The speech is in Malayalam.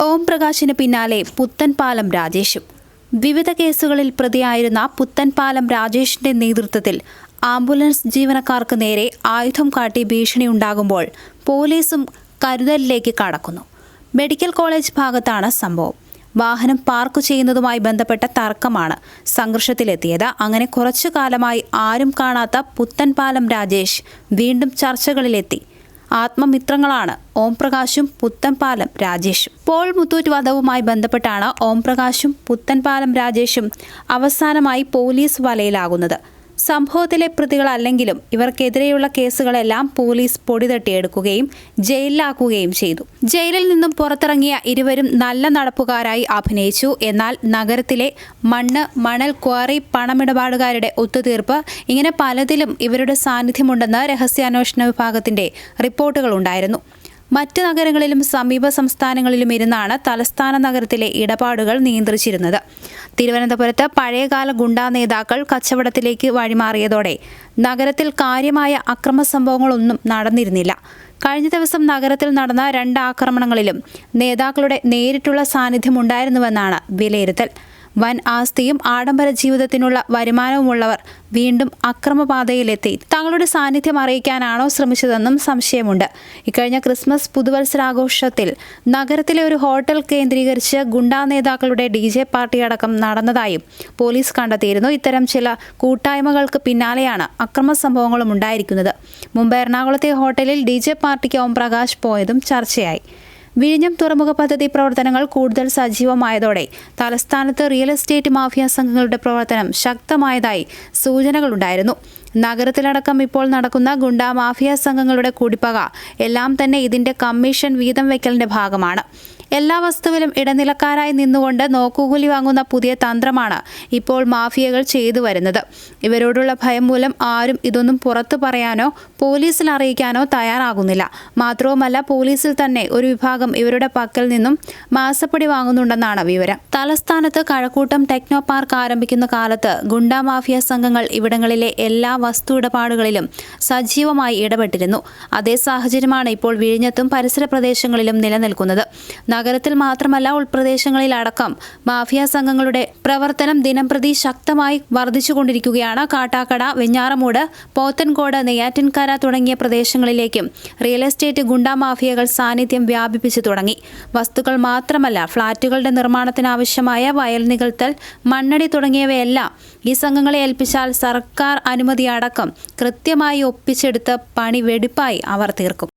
ഓം പ്രകാശിന് പിന്നാലെ പുത്തൻപാലം രാജേഷും. വിവിധ കേസുകളിൽ പ്രതിയായിരുന്ന പുത്തൻപാലം രാജേഷിന്റെ നേതൃത്വത്തിൽ ആംബുലൻസ് ജീവനക്കാർക്ക് നേരെ ആയുധം കാട്ടി ഭീഷണി ഉണ്ടാകുമ്പോൾ പോലീസും കരുതലിലേക്ക് കടക്കുന്നു. മെഡിക്കൽ കോളേജ് ഭാഗത്താണ് സംഭവം. വാഹനം പാർക്ക് ചെയ്യുന്നതുമായി ബന്ധപ്പെട്ട തർക്കമാണ് സംഘർഷത്തിലെത്തിയത്. അങ്ങനെ കുറച്ചു കാലമായി ആരും കാണാത്ത പുത്തൻപാലം രാജേഷ് വീണ്ടും ചർച്ചകളിലെത്തി. ആത്മമിത്രങ്ങളാണ്. ഓംപ്രകാശും പുത്തൻപാലം രാജേഷും. പോൾ മുത്തൂറ്റ് വധവുമായി ബന്ധപ്പെട്ടാണ് ഓംപ്രകാശും പുത്തൻപാലം രാജേഷും അവസാനമായി പോലീസ് വലയിലാകുന്നത്. സംഭവത്തിലെ പ്രതികളല്ലെങ്കിലും ഇവർക്കെതിരെയുള്ള കേസുകളെല്ലാം പോലീസ് പൊടിതട്ടിയെടുക്കുകയും ജയിലിലാക്കുകയും ചെയ്തു. ജയിലിൽ നിന്നും പുറത്തിറങ്ങിയ ഇരുവരും നല്ല നടപ്പുകാരായി അഭിനയിച്ചു. എന്നാൽ നഗരത്തിലെ മണ്ണ് മണൽ ക്വാറി പണമിടപാടുകാരുടെ ഒത്തുതീർപ്പ് ഇങ്ങനെ പലതിലും ഇവരുടെ സാന്നിധ്യമുണ്ടെന്ന് രഹസ്യാന്വേഷണ വിഭാഗത്തിന്റെ റിപ്പോർട്ടുകൾ ഉണ്ടായിരുന്നു. മറ്റ് നഗരങ്ങളിലും സമീപ സംസ്ഥാനങ്ങളിലും ഇരുന്നാണ് തലസ്ഥാന നഗരത്തിലെ ഇടപാടുകൾ നിയന്ത്രിച്ചിരുന്നത്. തിരുവനന്തപുരത്ത് പഴയകാല ഗുണ്ടാ നേതാക്കൾ കച്ചവടത്തിലേക്ക് വഴിമാറിയതോടെ നഗരത്തിൽ കാര്യമായ അക്രമ സംഭവങ്ങളൊന്നും നടന്നിരുന്നില്ല. കഴിഞ്ഞ ദിവസം നഗരത്തിൽ നടന്ന രണ്ട് ആക്രമണങ്ങളിലും നേതാക്കളുടെ നേരിട്ടുള്ള സാന്നിധ്യമുണ്ടായിരുന്നുവെന്നാണ് വിലയിരുത്തൽ. വൻ ആസ്തിയും ആഡംബര ജീവിതത്തിനുള്ള വരുമാനവുമുള്ളവർ വീണ്ടും അക്രമപാതയിലെത്തി. തങ്ങളുടെ സാന്നിധ്യം അറിയിക്കാനാണോ ശ്രമിച്ചതെന്നും സംശയമുണ്ട്. ഇക്കഴിഞ്ഞ ക്രിസ്മസ് പുതുവത്സരാഘോഷത്തിൽ നഗരത്തിലെ ഒരു ഹോട്ടൽ കേന്ദ്രീകരിച്ച് ഗുണ്ടാ നേതാക്കളുടെ ഡി ജെ പാർട്ടി അടക്കം നടന്നതായും പോലീസ് കണ്ടെത്തിയിരുന്നു. ഇത്തരം ചില കൂട്ടായ്മകൾക്ക് പിന്നാലെയാണ് അക്രമ സംഭവങ്ങളും ഉണ്ടായിരിക്കുന്നത്. മുംബൈ എറണാകുളത്തെ ഹോട്ടലിൽ ഡി ജെ പാർട്ടിക്ക് ഓം പ്രകാശ് പോയതും ചർച്ചയായി. വിഴിഞ്ഞം തുറമുഖ പദ്ധതി പ്രവർത്തനങ്ങൾ കൂടുതൽ സജീവമായതോടെ തലസ്ഥാനത്ത് റിയൽ എസ്റ്റേറ്റ് മാഫിയ സംഘങ്ങളുടെ പ്രവർത്തനം ശക്തമായതായി സൂചനകളുണ്ടായിരുന്നു. നഗരത്തിലടക്കം ഇപ്പോൾ നടക്കുന്ന ഗുണ്ടാ മാഫിയ സംഘങ്ങളുടെ കൂടിപ്പക എല്ലാം തന്നെ ഇതിന്റെ കമ്മീഷൻ വീതം വയ്ക്കലിന്റെ ഭാഗമാണ്. എല്ലാ വസ്തുവിലും ഇടനിലക്കാരായി നിന്നുകൊണ്ട് നോക്കുകൂലി വാങ്ങുന്ന പുതിയ തന്ത്രമാണ് ഇപ്പോൾ മാഫിയകൾ ചെയ്തു വരുന്നത്. ഇവരോടുള്ള ഭയം മൂലം ആരും ഇതൊന്നും പുറത്തു പറയാനോ പോലീസിൽ അറിയിക്കാനോ തയ്യാറാകുന്നില്ല. മാത്രവുമല്ല പോലീസിൽ തന്നെ ഒരു വിഭാഗം ഇവരുടെ പക്കൽ നിന്നും മാസപ്പടി വാങ്ങുന്നുണ്ടെന്നാണ് വിവരം. തലസ്ഥാനത്ത് കഴക്കൂട്ടം ടെക്നോ പാർക്ക് ആരംഭിക്കുന്ന കാലത്ത് ഗുണ്ടാ മാഫിയ സംഘങ്ങൾ ഇവിടങ്ങളിലെ എല്ലാ വസ്തു ഇടപാടുകളിലും സജീവമായി ഇടപെട്ടിരുന്നു. അതേ സാഹചര്യമാണ് ഇപ്പോൾ വിഴിഞ്ഞത്തും പരിസര പ്രദേശങ്ങളിലും നിലനിൽക്കുന്നത്. നഗരത്തിൽ മാത്രമല്ല ഉൾപ്രദേശങ്ങളിലടക്കം മാഫിയ സംഘങ്ങളുടെ പ്രവർത്തനം ദിനംപ്രതി ശക്തമായി വർദ്ധിച്ചുകൊണ്ടിരിക്കുകയാണ്. കാട്ടാക്കട വെഞ്ഞാറമൂട് പോത്തൻകോട് നെയ്യാറ്റിൻകര തുടങ്ങിയ പ്രദേശങ്ങളിലേക്കും റിയൽ എസ്റ്റേറ്റ് ഗുണ്ടാ മാഫിയകൾ സാന്നിധ്യം വ്യാപിപ്പിച്ചു തുടങ്ങി. വസ്തുക്കൾ മാത്രമല്ല ഫ്ളാറ്റുകളുടെ നിർമ്മാണത്തിനാവശ്യമായ വയൽ നികൾത്തൽ മണ്ണടി തുടങ്ങിയവയെല്ലാം ഈ സംഘങ്ങളെ ഏൽപ്പിച്ചാൽ സർക്കാർ അനുമതി അടക്കം കൃത്യമായി ഒപ്പിച്ചെടുത്ത് പണി വെടിപ്പായി അവർ തീർക്കും.